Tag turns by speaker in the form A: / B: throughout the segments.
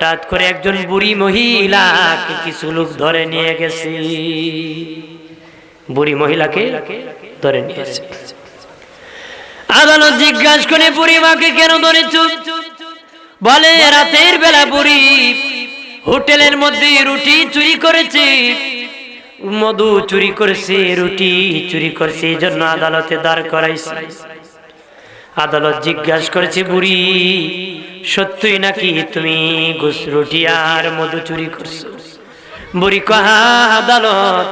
A: হঠাৎ করে একজন বুড়ি মহিলাকে কিছু লোক ধরে নিয়ে গেছে। বুড়ি মহিলাকে ধরে নিয়ে গেছে। আদালত জিজ্ঞাসা করে, বুড়ি মাকে কেন ধরেছ? বলে, রাতের বেলা বুড়ি হোটেলের মধ্যে রুটি চুরি করেছে। মধু চুরি করেছে, রুটি চুরি করেছে, এই জন্য আদালতে দাঁড় করাইছে। আদালত জিজ্ঞাসা করেছে, বুড়ি, সত্যই নাকি তুমি ঘুষ রুটি আর মধু চুরি করছ? বুড়ি কহা আদালত,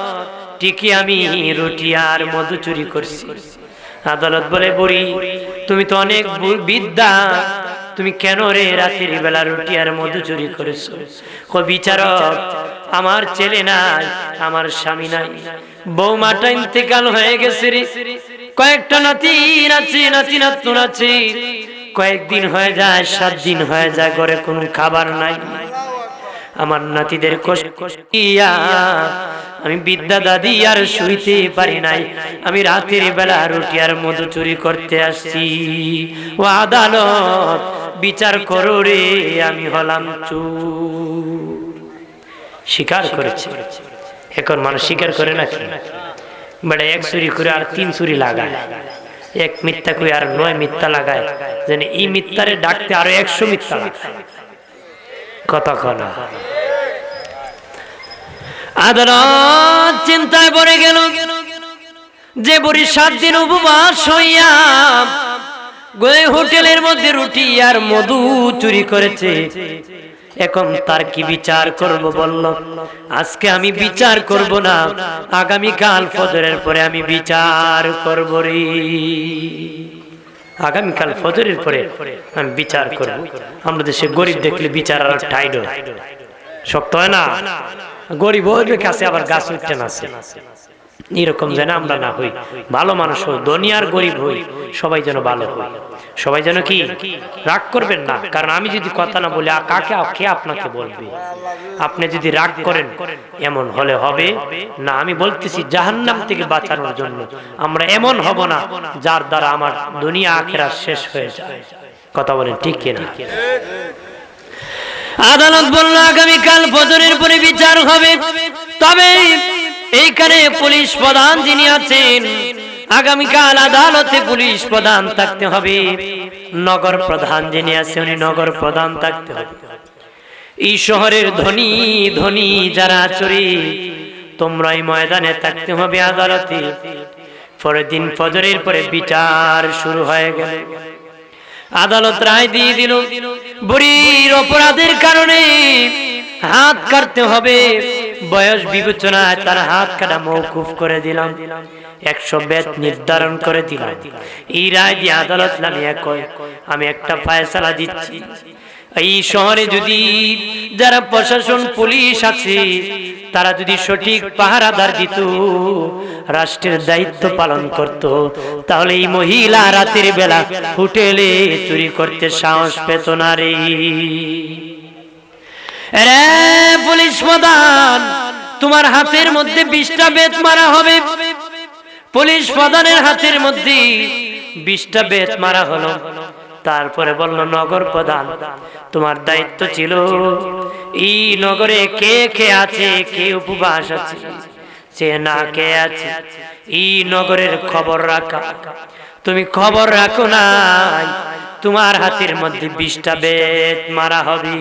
A: ঠিকই আমি রুটি আর মধু চুরি করছি। আদালত বলে, বুড়ি, তুমি তো অনেক বিদ্যা, তুমি কেন রে রাতের বেলা রুটি আর মধু চুরি করেছ? ও বিচারক, আমার ছেলে নাই, আমার স্বামী নাই। বৌমাটা ইন্তেকাল হয়ে গেছে রে। কয়েকটা নাতি আছে, নাতি নাতুন আছে। কয়েকদিন হয়ে যায়, সাত দিন হয়ে যায়, ঘরে কোনো খাবার নাই। আমার নাতিদের আমি বিদ্যা দাদি আর শুইতে পারি নাই। আমি রাতের বেলা রুটি আর মধু চুরি করতে আসছি। ও আদালত, বিচার করো রে, আমি হলাম চুর। স্বীকার করেছে। এখন মানুষ স্বীকার করে নাকি? বেটা এক চুরি করে আর তিন চুরি লাগায় এক মিথ্যা করে আর নয় মিথ্যা লাগায় যেন এই মিথ্যারে ডাকতে আরও একশো মিথ্যা লাগায় কনা আদালত চিন্তায় পড়ে গেল যে বুড়ি সাত দিন উপবাস হইয়া হোটেলের মধ্যে রুটি আর মধু চুরি করেছে এখন তার কি বিচার করব বলল? আজকে আমি বিচার করব না। আগামী কাল ফজরের পরে আমি বিচার করব রে। আগামীকাল ফজরের পরে আমি বিচার করব। আমরা দেশে গরিব দেখলে বিচার আর টাইড। শক্ত হয় না? গরিব কাছে আবার গাছ উঠতে না এরকম যেন আমরা না হই। ভালো মানুষ হই, দুনিয়ার গরিব হই, সবাই যেন ভালো হই। সবাই যেন কি? রাগ করবেন না। কারণ আমি যদি কথা না বলি কাকে কে আপনাকে বলবে? আপনি যদি রাগ করেন, এমন হলে হবে না। আমি বলতেছি, জাহান্নাম থেকে বাঁচানোর জন্য আমরা এমন হব না, যার দ্বারা আমার দুনিয়া আখেরা শেষ হয়ে যায়। কথা বলেন, ঠিক কিনা? আদালত বলল, আগামীকাল ফজরের পরে বিচার হবে। তবে এইখানে পুলিশ প্রধান যিনি আছেন, আগামীকাল আদালতে পুলিশ প্রধান থাকতে হবে। নগর প্রধান যিনি আছে উনি নগর প্রধান থাকতে হবে। এই শহরের ধনী ধনী যারা চুরি তোমরা এই ময়দানে থাকতে হবে আদালতে। পরের দিন ফজরের পরে বিচার শুরু হয়ে গেল। আদালত রায় দিয়ে দিল, বুড়ির অপরাধের কারণে হাত কাটতে হবে। বয়স বিবেচনায় তার হাত কাটা মৌকুফ করে দিলাম। একশো বেত নির্ধারণ করে দিলাম। এই রায় দিয়ে আদালত নামিয়ে কয়, আমি একটা ফায়সালা দিচ্ছি। এই শহরে যদি যারা প্রশাসন, পুলিশ আছে, তারা যদি সঠিক পাহারাদার দিত, রাষ্ট্রের দায়িত্ব পালন করত, তাহলে এই মহিলা রাতের বেলা হোটেলে চুরি করতে সাহস পেত না রে। রে পুলিশ প্রধান, তোমার হাতের মধ্যে বিশটা বেত মারা হবে। পুলিশ প্রধানের হাতের মধ্যে বিশটা বেত মারা হলো। তারপরে বলল, নগর প্রধান, তোমার দায়িত্ব ছিল এই নগরে কে কে আছে, কে উপবাস আছে সে না কে আছে, এই নগরের খবর রাখা। তুমি খবর রাখো নাই, তোমার হাতের মধ্যে বিশটা বেত মারা হবে।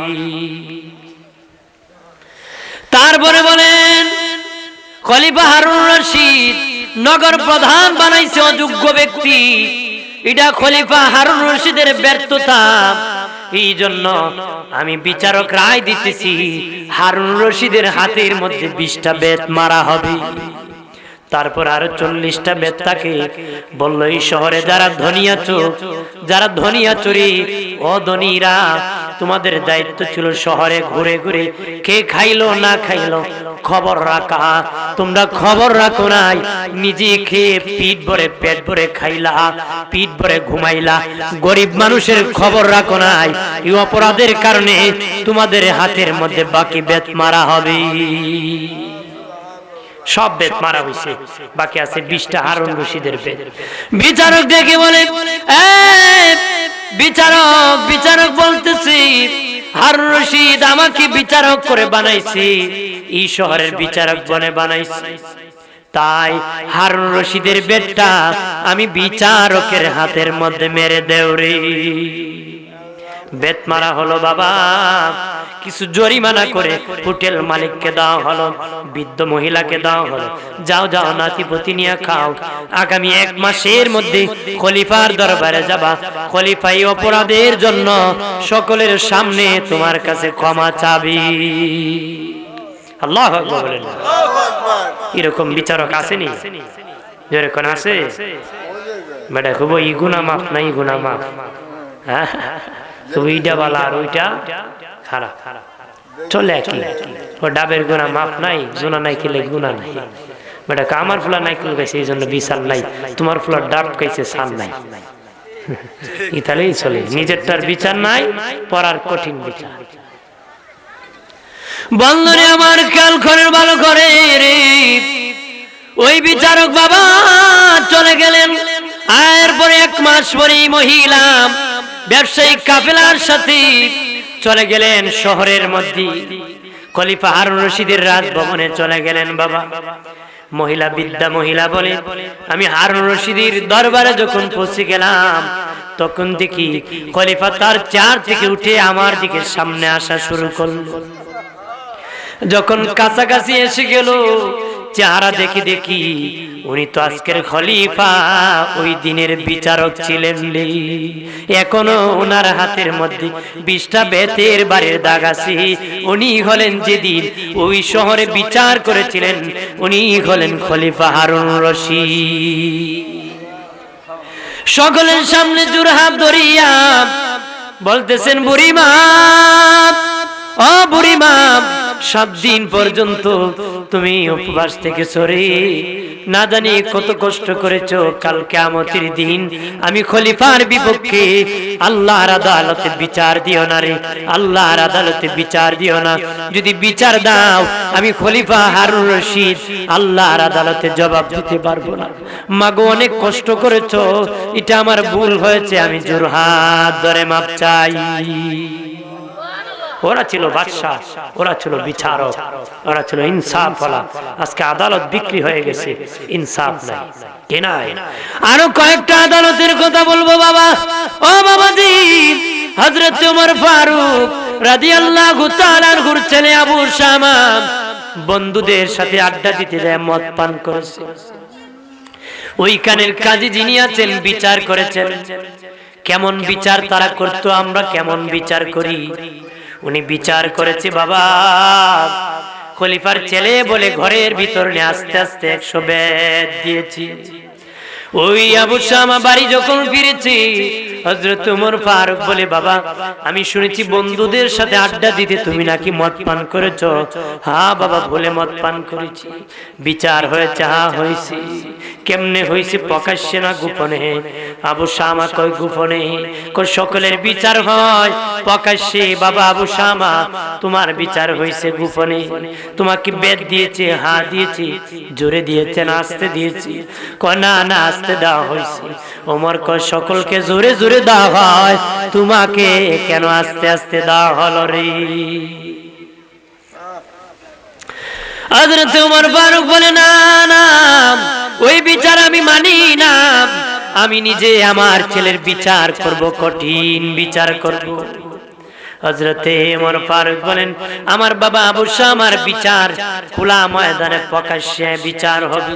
A: তারপরে বলেন, খলিফা হারুন রশিদ নগর প্রধান বানাইছে অযোগ্য ব্যক্তি। এটা খলিফা হারুন রশিদের ব্যর্থতা। এই জন্য আমি বিচারক রায় দিতেছি, হারুন রশিদের হাতের মধ্যে বিশটা বেত মারা হবে। তারপর আরও চল্লিশটা বেত তাকে বলল, এই শহরে যারা ধনিয়া চোখ যারা ধনিয়া চুরি ও ধনীরা তোমাদের দায়িত্ব ছিল শহরে ঘুরে ঘুরে কে খাইলো না খাইলো? খবর রাখা। তোমরা খবর রাখো নাই। নিজে খেয়ে পিঠ ভরে পেট ভরে খাইলা পিঠ ভরে ঘুমাইলা। গরিব মানুষের খবর রাখো নাই। এই অপরাধের কারণে তোমাদের হাতের মধ্যে বাকি বেত মারা হবে। সব বেত মারা হয়েছে বাকি আছে বিশটা হারুন রশিদের বেত। বিচারক দেখে বলে "এ, বিচারক বিচারক বলতেছি হার রশিদ আমাকে বিচারক করে বানাইছি। এই শহরের বিচারক বনে বানাইছি। তাই হারুন রশিদের বেটটা আমি বিচারকের হাতের মধ্যে মেরে দেউরি। বেত মারা হলো বাবা। কিছু জরিমানা করে হোটেল মালিককে দাও হলো, বৃদ্ধ মহিলাকে দাও হলো। যাও যাও নাতিপতি নিয়ে খাও। আগামী এক মাসের মধ্যে খলিফার দরবারে যাবা। খলিফাই অপরাধের জন্য সকলের সামনে তোমার কাছে ক্ষমা চাবি। আল্লাহ বলেন এরকম বিচারক আসেনি? যেরকম আছে বেটা, খুব ই গুনা মাফ, নাই গুনা মাফ। হ্যাঁ। খুব ইটা বালা আর ওইটা খারাপ। চলে ও ডাবের নাই, জোনা নাই খেলে গুনা নাই। বেটা আমার ফুলা নাই জন্য বিশাল নাই। তোমার ফুলা ডাব নাই। ইতালেই চলে। নিজেরটার বিচার নাই, পড়ার কঠিন বিচার। বন্ধনে আমার ভালো করে রে। ওই বিচারক বাবা চলে গেলেন। আর পরে এক মাস পরে মহিলা ব্যবসায়িক কাফেলার সাথে চলে গেলেন শহরের মধ্যে। খলিফা হারুন রশিদের রাজভবনে চলে গেলেন বাবা। মহিলা বিদ্যা মহিলা বলে আমি হারুন রশিদের দরবারে যখন পৌঁছে গেলাম তখন দেখি খলিফা তার চার থেকে উঠে আমার দিকে সামনে আসা শুরু করল। যখন কাছাকাছি এসে গেল চেহারা দেখি দেখি, উনি তো আজকের খলিফা, ওই দিনের বিচারক ছিলেন এখনও ওনার হাতের মধ্যে বিশটা বেতের বাড়ির দাগ আছে। উনি হলেন যেদিন ওই শহরে বিচার করেছিলেন, উনি হলেন খলিফা হারুন রশিদ। সকলের সামনে জোরহাত ধরিয়া বলতেছেন বুড়িমা ও বুড়িমা সাত দিন পর্যন্ত তুমি উপবাস থেকে সরে। না জানি কত কষ্ট করেছ কাল কেমতির দিন। আমি খলিফার বিপক্ষে আল্লাহর আদালতে বিচার দিও না রে। আল্লাহর আদালতে বিচার দিও না। যদি বিচার দাও আমি খলিফা হারুন রশিদ। আল্লাহর আদালতে জবাব দিতে পারব না। মাগো অনেক কষ্ট করেছ। এটা আমার ভুল হয়েছে আমি জোর হাত ধরে মাপ চাই। ওরা ছিল বাদশাহ, ওরা ছিল বিচারক, ওরা ছিল ইনসাফ ওলা আজকে আদালত বিক্রি হয়ে গেছে, ইনসাফ নাই। কেনাই আরও কয়েকটা আদালতের কথা বলব বাবা। ও বাবাজি, হযরত ওমর ফারুক রাদিয়াল্লাহু তাআলার ছেলে আবু শামা বন্ধুদের সাথে আড্ডা দিতে যায়, মদ পান করেছে। ওইখানের কাজী যিনি আছেন, বিচার করেছেন। কেমন বিচার তারা করতো, আমরা কেমন বিচার করি? উনি বিচার করেছে বাবা খলিফার ছেলে বলে ঘরের ভিতর আস্তে আস্তে একশো বেদ দিয়েছি। ওই আবু শামা বাড়ি যখন ফিরেছি হজরত উমর ফারুক বলে, বাবা, আমি শুনেছি বন্ধুদের সাথে আড্ডা দিতে তুমি নাকি মদ পান করেছ? হ্যাঁ বাবা, বলে মদ পান করেছি। বিচার হয়েছে হ্যাঁ হয়েছে। কেমনে হয়েছে প্রকাশ্যে না গোপনে? আবু শামা কই গোপনে। কই সকলের বিচার হয় প্রকাশ্যে। বাবা আবু শামা তোমার বিচার হয়েছে গোপনে। তোমাকে বেদ দিয়েছে, হা দিয়েছি, জোরে দিয়েছে না আসতে দিয়েছে। কয়, না না আসতে দেওয়া হয়েছে। ওমর কয় সকলকে জোরে জোরে দেওয়া হয়। তোমাকে কেন আস্তে আস্তে দেওয়া হলো রে? হযরত ওমর ফারুক বলে না না ওই বিচার আমি মানি না। আমি নিজে আমার ছেলের বিচার করব কঠিন বিচার করব। হজরতে ওমর ফারুক বলেন, আমার বাবা আবু আমার বিচার খোলা ময়দানে প্রকাশ্যে বিচার হবে।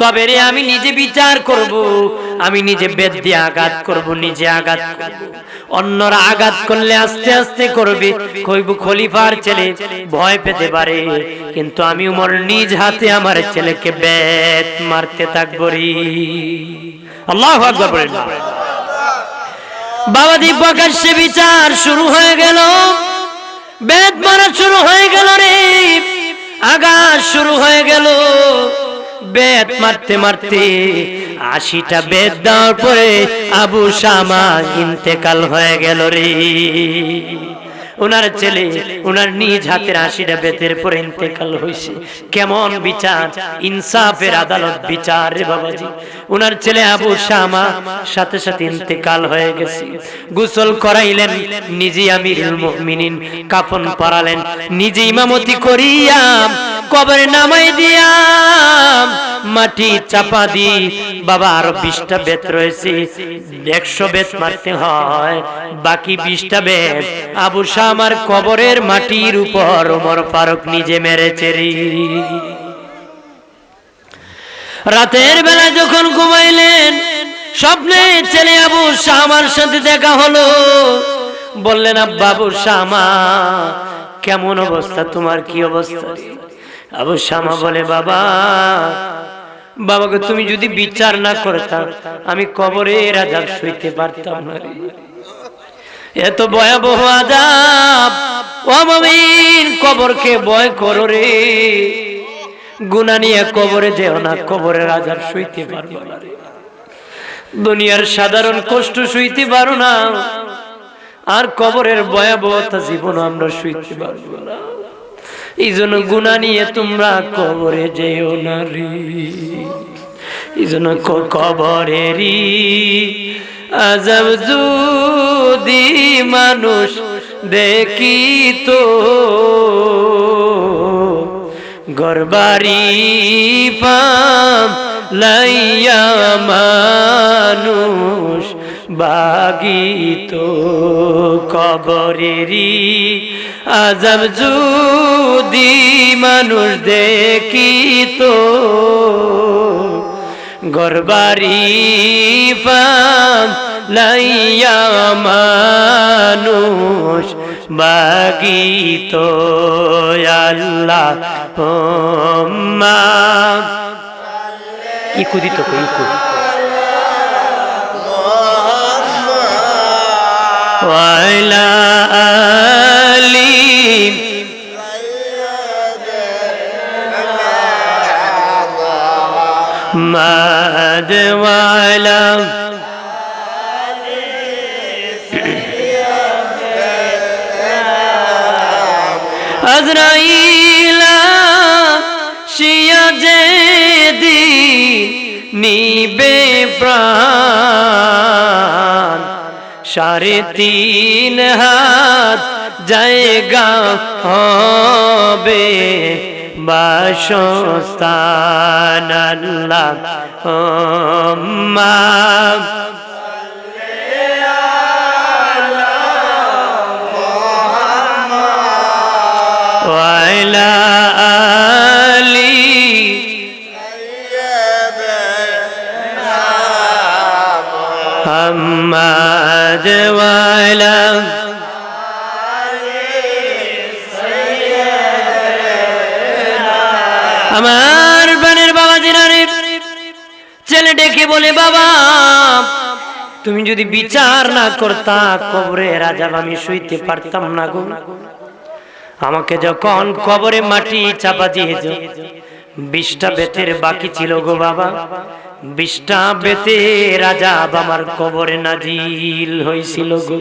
A: তবে রে আমি নিজে বিচার করব, আমি নিজে বেদ দিয়ে আঘাত করব, নিজে আঘাত অন্যরা আঘাত করলে আস্তে আস্তে করবে, কইব খলিফার ছেলে ভয় পেতে পারে, কিন্তু আমি উমর নিজ হাতে আমার ছেলেকে বেত মারতে থাকব রে। আল্লাহ আকবার বলেন বাবাজি প্রকাশ্যে বিচার শুরু হয়ে গেল। বেদ মারা শুরু হয়ে গেল রে। আঘাত শুরু হয়ে গেল। বেদ মারতে মারতে আশিটা বেদ দেওয়ার পরে আবু শামা ইন্তেকাল হয়ে গেল রে। ওনার ছেলে ওনার নিজ হাতের আশিটা বেতের পর ইন্তেকাল হয়েছে কেমন বিচার? ইনসাফের আদালত বিচার রে বাবাজি। ওনার ছেলে আবু শামা সাথে সাথে ইন্তেকাল হয়ে গেছে। গোসল করাইলেন নিজে আমিরুল মুমিনিন কাফন পরালেন নিজে ইমামতি করিয়া কবরে নামাই দিয়া মাটি চাপা দি বাবা আরও বিশটা বেত রয়েছে, একশো বেত মারতে হয়, বাকি বিশটা বেত আবু শামার কবরের মাটির উপর ওমর ফারুক নিজে মেরেছে রে। রাতের বেলা যখন ঘুমাইলেন, স্বপ্নে ছেলে আবু শামার সাথে দেখা হলো। বললেন, আব্বা, আবু শামা কেমন অবস্থা? তোমার কি অবস্থা? আবু শ্যামা বলে, বাবা, বাবাকে তুমি যদি বিচার না করতাম আমি কবরে রাজা শুইতে পারতাম না এত ভয়াবহ আজাব ও মমিন, কবরকে ভয় করো রে। গুনা নিয়ে কবরে যেও না, কবরে রাজার শুইতে পারব না রে। দুনিয়ার সাধারণ কষ্ট শুইতে পারো না। আর কবরের ভয়াবহতা জীবন আমরা শুইতে পারব না। এই জন্য গুণা নিয়ে তোমরা কবরে যেও না রে। এই কবরেরই আজব যদি মানুষ দেখি তো গরবারি পাম লাইয়া মানুষ বাগিত কবরেরই আজব যদি মানুষ দেখিত। গরবারি পাম লাইয়া মানুষ বাগিত। আল্লাহ মা ইকু। ইকু ওয়াইলা আলী মাদওয়ালা আজরাইলা শিয়া যে দিন নিবে প্রাণ সাড়ে তিন হাত জায়গা হবে বাসস্থান আল্লাহ। মা ওয়াইলা আমার বানের বাবা জিনারে ছেলে ডেকে বলে, বাবা, তুমি যদি বিচার না করতা, কবরে রাজা আমি শুইতে পারতাম না গো। আমাকে যখন কবরে মাটি চাপা দিয়েছ, বিশটা বেতের বাকি ছিল গো বাবা। বিশটা বেতে রাজা আমার কবরে নাজিল হয়েছিল গো।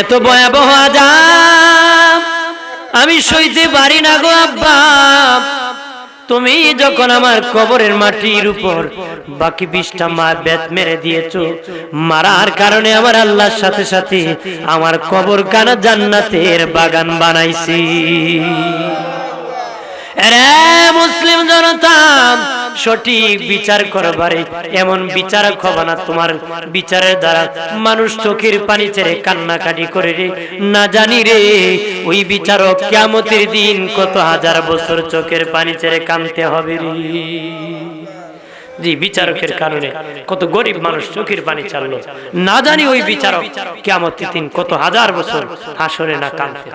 A: এত ভয়াবহ আজাব আমি সইতে পারি না গো আব্বা। তুমি যখন আমার কবরের মাটির উপর বাকি বিশটা মা বেত মেরে দিয়েছ, মারার কারণে আমার আল্লাহর সাথে সাথে আমার কবর কানা জান্নাতের বাগান বানাইছি। রে মুসলিম জনতা সঠিক বিচার করবারে এমন বিচারক হবে না তোমার বিচারের দ্বারা। মানুষ চোখের পানি ছেড়ে কান্নাকাটি করে রে। না জানি রে ওই বিচারক কেমতের দিন কত হাজার বছর চোখের পানি ছেড়ে কানতে হবে রে। জি বিচারকের কারণে কত গরিব মানুষ চোখের পানি চাললো না জানি ওই বিচারক কেমতের দিন কত হাজার বছর হাসরে না কানতে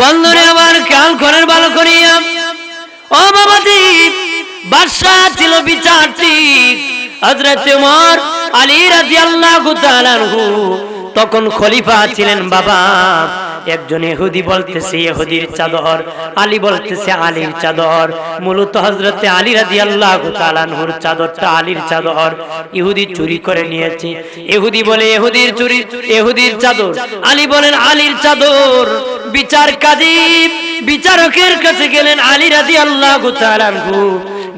A: বন্ধুরে আবার খেয়াল করেন ভালো করিয়া। ও বাবাজি, বাদশাহ ছিল বিচারটি। হযরত ওমর আলী রাদিয়াল্লাহু তাআলা তখন খলিফা ছিলেন বাবা। একজন ইহুদি বলতেছে, ইহুদির চাদর। আলী বলতেছে, আলীর চাদর। মূলত হজরতে আলী রাদি আল্লাহ তালানহুর চাদরটা আলীর চাদর। ইহুদি চুরি করে নিয়েছে। ইহুদি বলে, ইহুদির চুরি, ইহুদির চাদর। আলী বলেন, আলীর চাদর। বিচার কাজী। বিচারকের কাছে গেলেন আলী রাদি আল্লাহ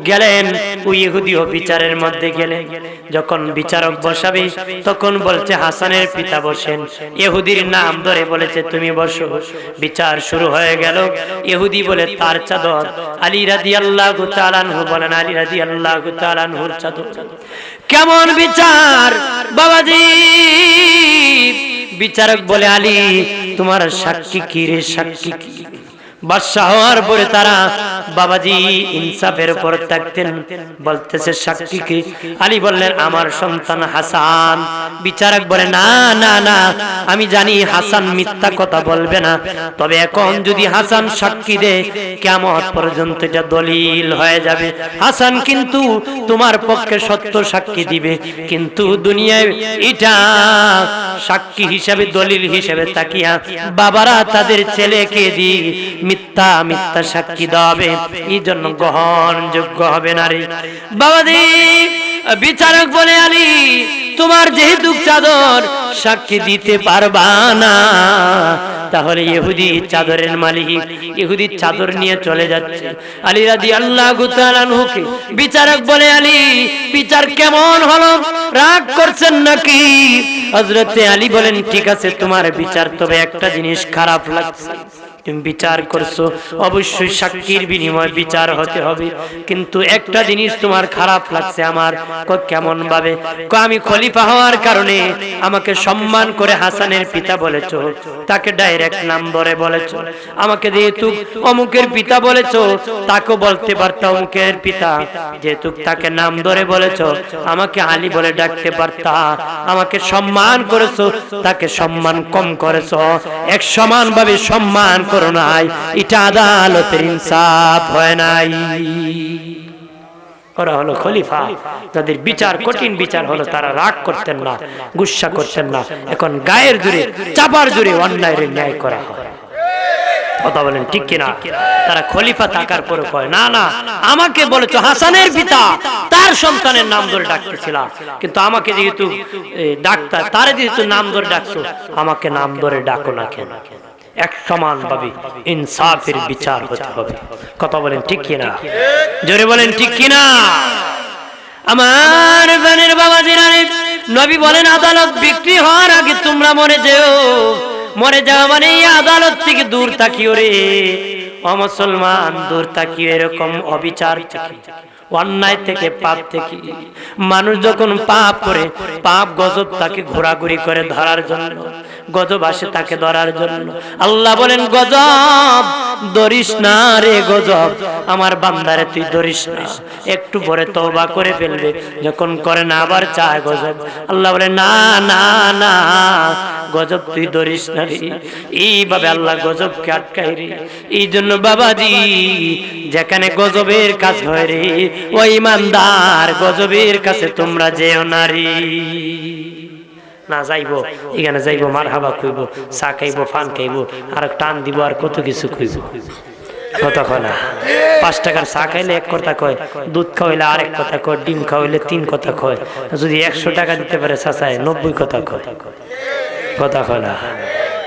A: গেলেন ওই ইহুদিও বিচারের মধ্যে গেলেন। যখন বিচারক বসাবে, তখন বলছে, হাসানের পিতা বসেন। ইহুদির নাম ধরে বলেছে, তুমি বসো। বিচার শুরু হয়ে গেল। ইহুদি বলে, তার চাদর। আলী রাদি আল্লাহ তালানহু বলেন, আলী রাদি আল্লাহ তালানহুর চাদর। কেমন বিচার, বাবাজি? বিচারক বলে, আলী, তোমার সাক্ষী কি রে? সাক্ষী কি? বাদশাহ হওয়ার পরে তারা বাবাজি ইনসাফের উপর থাকতেন। বলতেছে, সাক্ষী কি? আলী বললেন, আমার সন্তান হাসান। বিচারক বলে, না না না, আমি জানি হাসান মিথ্যা কথা বলবে না। তবে এখন যদি হাসান সাক্ষী দে কেমন পর্যন্ত এটা দলিল হয়ে যাবে। হাসান কিন্তু তোমার পক্ষে সত্য সাক্ষী দিবে। কিন্তু দুনিয়ায় এটা সাক্ষী হিসাবে, দলিল হিসাবে তাকিয়া বাবারা তাদের ছেলেকে দি মিথ্যা মিথ্যা সাক্ষী দেওয়াবে এই জন্য গ্রহণযোগ্য হবে না রে বাবাদি বিচারক বলে আলী, তোমার যেহেতু চাদর সাক্ষী দিতে পারবা না, তাহলে ইহুদি চাদরের মালিক, ইহুদি চাদর নিয়ে চলে যাচ্ছে। আলী রাদি আল্লাহ গুতালানহুকে বিচারক বলে আলী, বিচার কেমন হলো? রাগ করছেন নাকি? হজরতে আলী বলেন, ঠিক আছে, তোমার বিচার, তবে একটা জিনিস খারাপ লাগছে। বিচার করছ। অবশ্যই সাক্ষীর বিনিময় বিচার হতে হবে। কিন্তু একটা জিনিস তোমার খারাপ লাগছে আমার। কেমন ভাবে আমি খলিফা হওয়ার কারণে আমাকে সম্মান করে হাসানের পিতা বলেছ। তাকে ডাইরেক্ট নাম ধরে বলেছ। আমাকে যেহেতু অমুকের পিতা বলেছ তাকে বলতে পারতা অমুকের পিতা। যেহেতু তাকে নাম ধরে বলেছ, আমাকে আলী বলে ডাকতে পারতা। আমাকে সম্মান করেছ, তাকে সম্মান কম করেছ। এক সমান ভাবে সম্মান করো নাই, এটা আদালতের ইনসাফ হয় নাই। ওরা হলো খলিফা, যাদের বিচার কঠিন বিচার হলো তারা রাগ করতেন না, গুসা করতেন না। এখন গায়ের জুড়ে, চাপার জুড়ে অন্যায়ের ন্যায় করা হয়। কথা বলেন ঠিক কিনা? তারা খলিফা থাকার পরে কয়, না না, আমাকে বলেছ হাসানের পিতা, তার সন্তানের নাম ধরে ডাকতেছিলাম কিন্তু আমাকে যেহেতু ডাক্তার তারে যেহেতু নাম ধরে ডাকছো, আমাকে নাম ধরে ডাকো না কেন? এক সমান ভাবে ইনসাফের বিচার হতে হবে। কথা বলেন ঠিক কিনা? জোরে বলেন ঠিক কিনা? আমার বানের বাবা জিরারে নবী বলেন, আদালত বিক্রি হওয়ার আগে তোমরা মরে যেও। মরে যাওয়া মানে আদালত থেকে দূর তাকিও রে। ও মুসলমান, দূর তাকিও, এরকম অবিচার থেকে। অন্যায় থেকে পাপ থেকে মানুষ যখন পাপ করে পাপ গজব তাকে ঘোরাঘুরি করে ধরার জন্য গজব আসে তাকে ধরার জন্য। আল্লাহ বলেন গজব ধরিস না রে গজব। আমার বান্দারে তুই ধরিস না। একটু পরে তওবা করে ফেলবে। যখন করে না, আবার চায় গজব। আল্লাহ বলে, না না না, গজব তুই ধরিস না রে। এইভাবে আল্লাহ গজবকে আটকাই রে। এই জন্য বাবাজি, যেখানে গজবের কাজ হয় রে ও ইমানদার গজবের কাছে তোমরা যেও না নারী না যাইবো, এখানে যাইবো মার হাবা কইব চা খাইবো, ফান খাইবো, আর টান দিব, আর কত কিছু কয় পাঁচ টাকার চা খাইলে এক কথা কয়, দুধ খাওয়াইলে আরেক কথা কয়, ডিম খাওয়াইলে তিন কথা কয়, যদি একশো টাকা দিতে পারে চাচায়, নব্বই কথা কয়। কথা কয় না?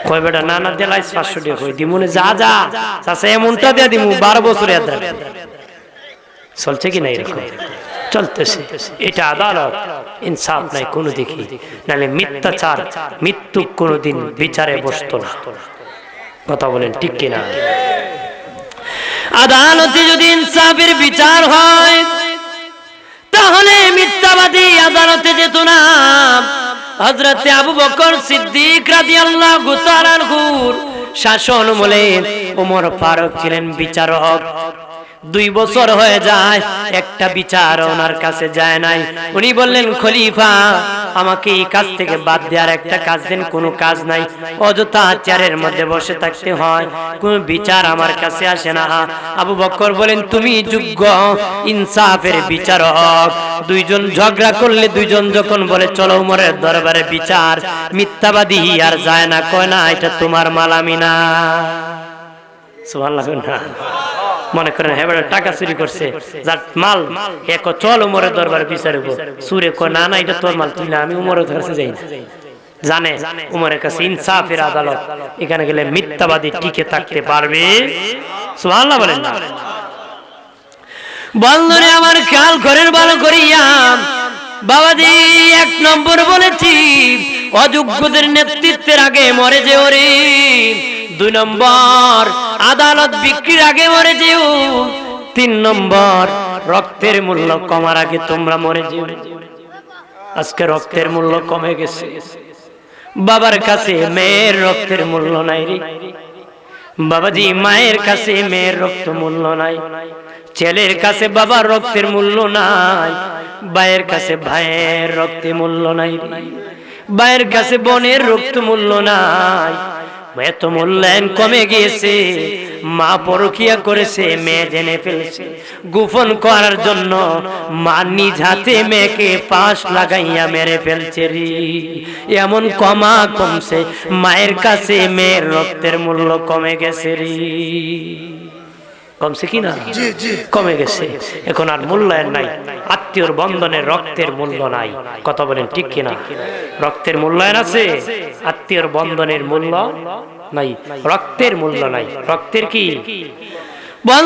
A: কয় বেটা, না না দিলাই পাঁচশো টাকা কই দিমুনে যা যা, চাচা, এমনটা দিয়ে দিমু, বারো বছর চলছে কি না এরকম? চলতেছে। এটা আদালত। ইনসাফ নাই কোনো দেখি নাহলে মিথ্যাচার, মৃত্যু কোনোদিন বিচারে বসতো না। কথা বলেন ঠিক কিনা? আদালতে যদি ইনসাফের বিচার হয়, তাহলে মিথ্যাবাদী আদালতে যেত না। হজরতে আবু বকর সিদ্দিক রাদিয়াল্লাহু তাআলার শাসন বলে ওমর ফারুক ছিলেন বিচারক। দুই বছর হয়ে যায়, একটা বিচার ওনার কাছে যায় নাই। উনি বললেন, খলিফা, আমাকে এই কাজ থেকে বাদ দেওয়ার একটা কাজ দেন, কোনো কাজ নাই। অযথা চেয়ারের মধ্যে বসে থাকতে হয়, কোনো বিচার আমার কাছে আসে না। আবু বক্কর বলেন, তুমি যোগ্য ইনসাফের বিচারক। দুইজন ঝগড়া করলে দুইজন যখন বলে, চলো উমরের দরবারে বিচার, মিথ্যাবাদী আর যায় না, কয় না, এটা তোমার মালামি না। সুবহানাল্লাহ, না। মনে করেন হ্যাঁ টাকা চুরি করছে। যার মাল এক চল উমরের দরবারে বিচারে সুরে কয়, না না, এটা তোর মাল, তুই না, আমি উমরের কাছে যাই। জানে, উমরের কাছে ইনসাফের আদালত, এখানে গেলে মিথ্যাবাদী টিকে থাকতে পারবে? সুবহানাল্লাহ বলেন না। আমার খেয়াল করেন ভালো করিয়া, বাবাজি, এক নম্বর বলেছি, অযোগ্যদের নেতৃত্বের আগে মরে যে ওরে দুই নম্বর, আদালত বিক্রির আগে মরে যেও। তিন নম্বর, রক্তের মূল্য কমার আগে তোমরা মরে যেও। আজকে রক্তের মূল্য কমে গেছে। বাবার কাছে মেয়ের রক্তের মূল্য নাই রে। বাবাজি মায়ের কাছে মেয়ের রক্ত মূল্য নাই। ছেলের কাছে বাবার রক্তের মূল্য নাই। ভাইয়ের কাছে ভাইয়ের রক্তে মূল্য নাই রে। ভাইয়ের কাছে বোনের রক্ত মূল্য নাই। এত মূল্যায়ন কমে গিয়েছে। মা পরকিয়া করেছে মেয়ে জেনে ফেলেছে। গোপন করার জন্য মা নিজ হাতে মেয়েকে পাশ লাগাইয়া মেরে ফেলছে রে। এমন কমা কমছে মায়ের কাছে মেয়ের রক্তের মূল্য কমে গেছে রে। কমছে কি না? কমে গেছে। এখন আর মূল্যায়ন নাই। আত্মীয়র বন্ধনের রক্তের মূল্য নাই। কথা বলেন ঠিক কিনা? রক্তের মূল্যায়ন আছে, আত্মীয়র বন্ধনের মূল্য নাই। রক্তের মূল্য নাই। রক্তের কি?